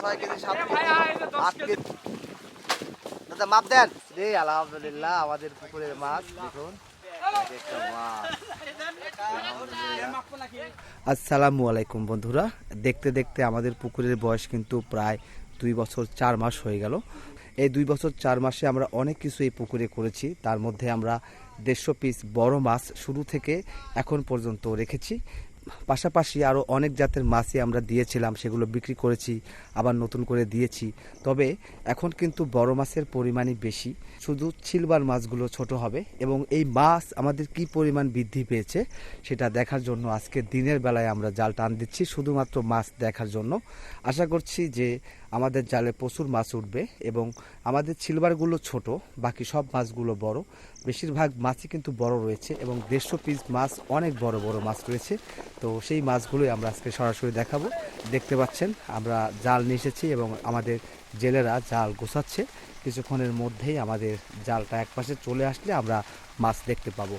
ছয় কেজি সাত কেজি আট কেজি। দাদা মাপ দেন। আলহামদুলিল্লাহ আমাদের পুকুরের মাছ দেখুন। আসসালামু আলাইকুম বন্ধুরা। দেখতে দেখতে আমাদের পুকুরের বয়স কিন্তু প্রায় দুই বছর চার মাস হয়ে গেল। এই দুই বছর চার মাসে আমরা অনেক কিছু এই পুকুরে করেছি। তার মধ্যে আমরা দেড়শো পিস বড় মাছ শুরু থেকে এখন পর্যন্ত রেখেছি। পাশাপাশি আরও অনেক জাতের মাছই আমরা দিয়েছিলাম, সেগুলো বিক্রি করেছি, আবার নতুন করে দিয়েছি। তবে এখন কিন্তু বড় মাছের পরিমাণই বেশি। শুধু ছিলবার মাছগুলো ছোট হবে এবং এই মাছ আমাদের কি পরিমাণ বৃদ্ধি পেয়েছে সেটা দেখার জন্য আজকে দিনের বেলায় আমরা জাল টান দিচ্ছি, শুধুমাত্র মাছ দেখার জন্য। আশা করছি যে আমাদের জালে প্রচুর মাছ উঠবে এবং আমাদের সিলভারগুলো ছোট, বাকি সব মাছগুলো বড়। বেশিরভাগ মাছই কিন্তু বড় রয়েছে এবং দেড়শো পিস মাছ, অনেক বড় বড় মাছ রয়েছে। তো সেই মাছগুলোই আমরা আজকে সরাসরি দেখাবো। দেখতে পাচ্ছেন, আমরা জাল নিয়ে এসেছি এবং আমাদের জেলেরা জাল গোছাচ্ছে। কিছুক্ষণের মধ্যেই আমাদের জালটা একপাশে চলে আসলে আমরা মাছ দেখতে পাবো।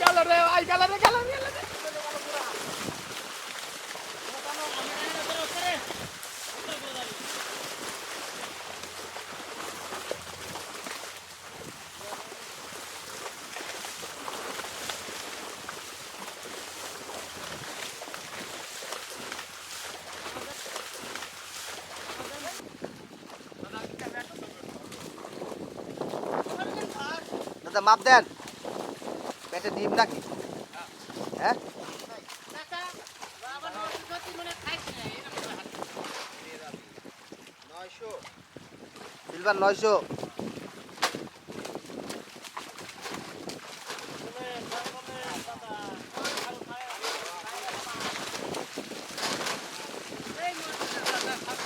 গেল রে ভাই গেল রে গেল রে দাদা মাপ দেন। পেটে ডিম নাকি? হ্যাঁ? সিলভার নয়শো।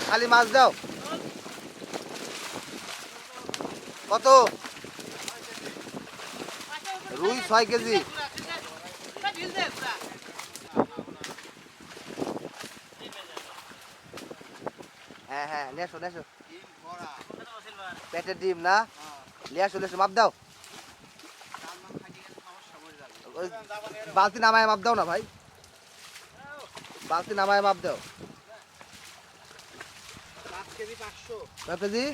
খালি মাছ দাও। কত? রুই ছয় কেজি। হ্যাঁ হ্যাঁ আসো নিয়ে পেটের ডিম না? নিয়ে আসো মাপ দাও। বালতি নামায় মাপ দাও না ভাই। বালতি নামায় মাপ দাও। কয় কেজি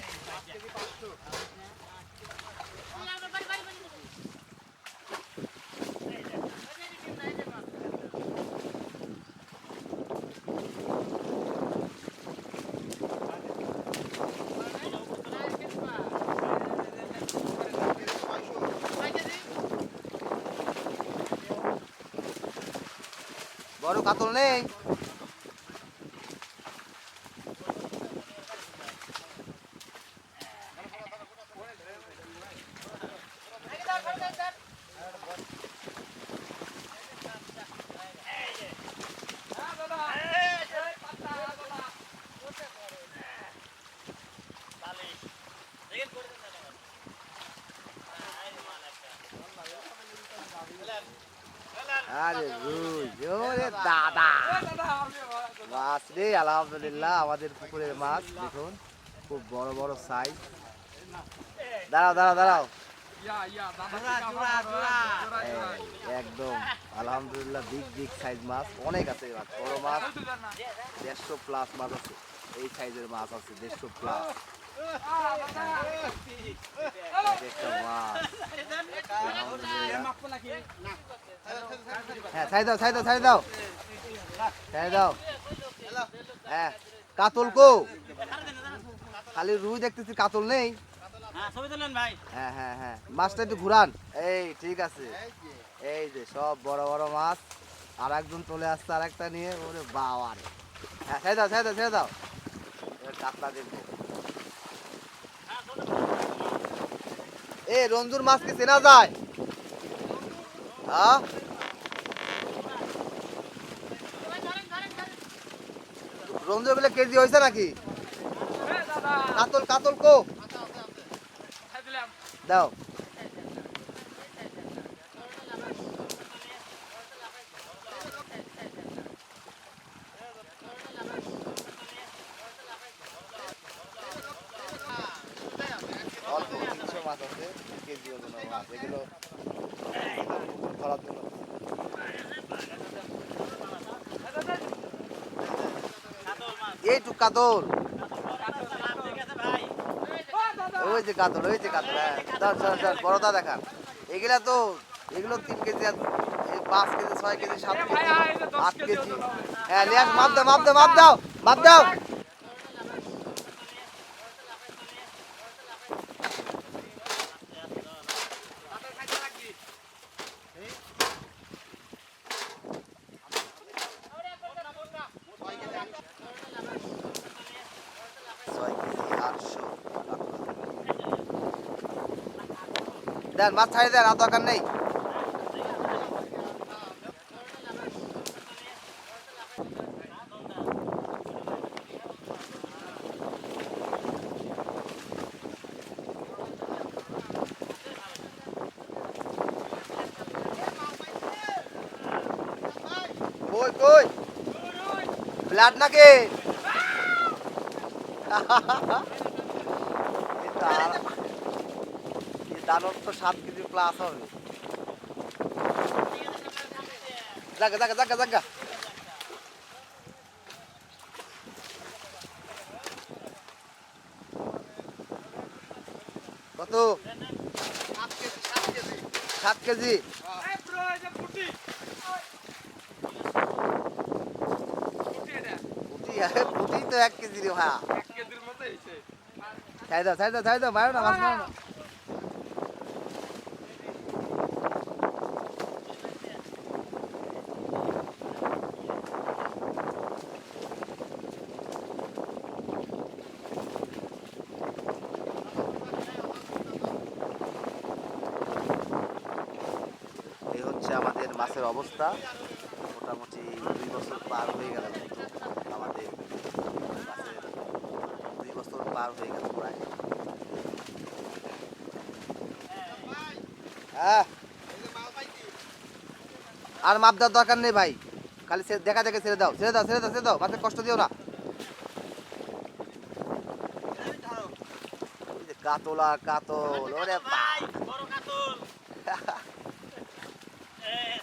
বড় কাতল নেই। আরে রুই দাদা। মাছ রে, আলহামদুলিল্লাহ, আমাদের পুকুরের মাছ, দেখুন, খুব বড় বড় সাইজ দাঁড়াও দাঁড়াও দাঁড়াও। একদম, আলহামদুলিল্লাহ বিগ বিগ সাইজ মাছ। অনেক আছে মাছ, বড় মাছ, দেড়শো প্লাস মাছ আছে। এই সাইজের মাছ আছে, দেড়শো প্লাস একটা মাছ। হ্যাঁ ছাই দাও ছাই দাও ছাই দাও। ছাই দাও। হ্যাঁ কাতল কো। খালি রুই দেখতেছি কাতল নেই। হ্যাঁ হ্যাঁ হ্যাঁ মাছটা একটু ঘুরান। এই ঠিক আছে। এই যে সব বড় বড় মাছ। আর একজন চলে আসছে আর একটা নিয়ে ওরে বাবা রে। হ্যাঁ ছেড়ে দাও ছেড়ে দাও ছেড়ে দাও। কাতলা দেখব। এ রঞ্জুর মাছ কি চেনা যায়? হ্যাঁ? রঞ্জো গুলো কেজি হয়েছে নাকি? কাতল কাতল কো। দাও। অল্প তিনশো মাছ আছে, কেজি ওজন এগুলো ধরার জন্য এইটুক কাতল। ওই যে কাতল ওই যে কাতল হ্যাঁ। বড়দা দেখান। এগুলা তো এগুলো তিন কেজি পাঁচ কেজি ছয় কেজি সাত কেজি আট কেজি হ্যাঁ লিয়াস মাপ দাও মাপ দাও মাপ দাও মাপ দাও ছয় কেজি আটশো দেন মাছ ছাড়ি দেন আর দরকার নেই। কই কই? ব্লাড নাকি? এই দাঁড়া- এই দানব তো সাত কেজি প্লাস হবে। জাগা জাগা জাগা জাগা। কত? সাত কেজি। পুঁটি তো এক কেজি রে ভাই। ছাই দাও ছাই দাও ছাই দাও মারো না মাছ মারো না এই হচ্ছে মাছের অবস্থা। মোটামুটি দুই বছর পার হয়ে গেল কিন্তু আমাদের মাছের দুই বছর পার হয়ে গেল প্রায়। হ্যাঁ আর মাপ দেওয়ার দরকার নেই ভাই। খালি দেখা দেখে ছেড়ে দাও। ছেড়ে দাও ছেড়ে দাও ছেড়ে দাও। মাছের কষ্ট দিও না। কাতলা কাতল ওরে ভাই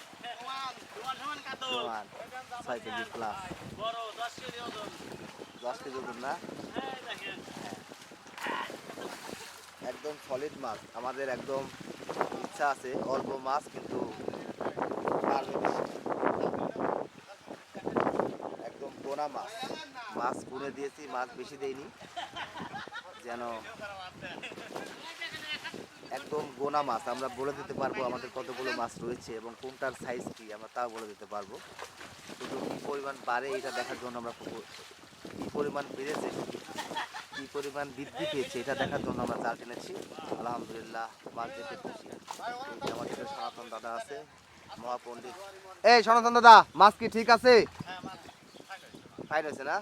না? একদম সলিড মাছ। আমাদের একদম ইচ্ছা আছে অল্প মাছ, কিন্তু। একদম পোনা মাছ। মাছ গুনে দিয়েছি, মাছ বেশি দেয়নি যেন গোনা মাছ, আমরা বলে দিতে পারব আমাদের কতগুলো মাছ রয়েছে এবং কোনটার সাইজ কি, আমরা তাও বলে দিতে পারব। শুধু কি পরিমাণ বাড়ে, এটা দেখার জন্য আমরা পুকুর- কি পরিমাণ বেড়েছে, কি পরিমাণ বৃদ্ধি পেয়েছে, এটা দেখার জন্য আমরা জাল টেনেছি আলহামদুলিল্লাহ মাছ দেখে খুশি আমাদের সনাতন দাদা আছে, মহাপণ্ডিত। এই সনাতন দাদা, মাছ কি ঠিক আছে? ফাইন হয়েছে না?